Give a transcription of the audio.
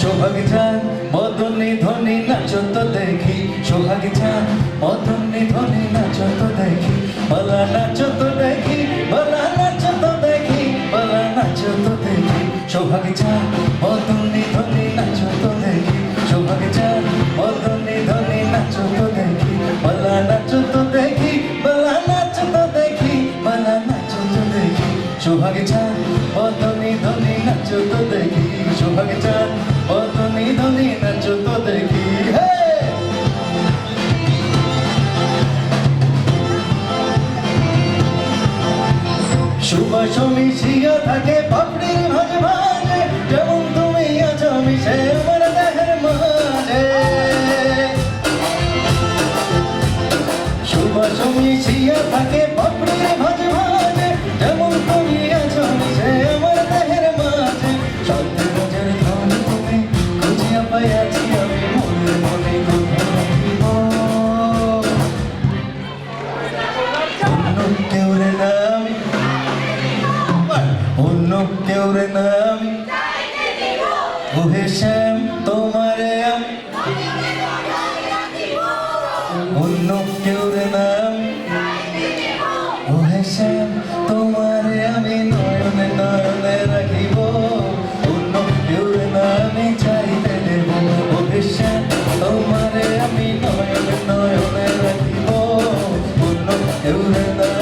সোহাগী চান মদনী ধনী নাচত দেখি। সোহাগী চান মদনী ধনী নাচত দেখি। বলা নাচত দেখি, বলা নাচত দেখি, বলা নাচত দেখি। সোহাগী চান মদনী ধনী নাচত দেখি। সোহাগী চান মদনী ধনী নাচত দেখি। বলা নাচত দেখি, বলা নাচত দেখি, বলা নাচত দেখি। সোহাগী চান মদনী ধনী নাচত দেখি। সোহাগী চান সুবাস মিশিয়া থাকে পাপড়ির ভাজে ভাজে। যেমন তুমি আছো মিশে আমার দেহের মাঝে। সুবাস মিশিয়া থাকে পাপড়ির ভাজে ভাজে। যেমন তুমি আছো মিশে আমার দেহের মাঝে। সত্যি মজার ধন তুমি খুঁজিয়া পাইয়াছি কেউ রে না আমি ওহে শ্যাম অন্য কেউ রে না আমি নয়নে নয়নে রাখিব। অন্য কেউ রে না চাইতে দেব। ওহে শ্যাম তোমারে আমি নয়নে নয়নে রাখিব। অন্য কেউ রে না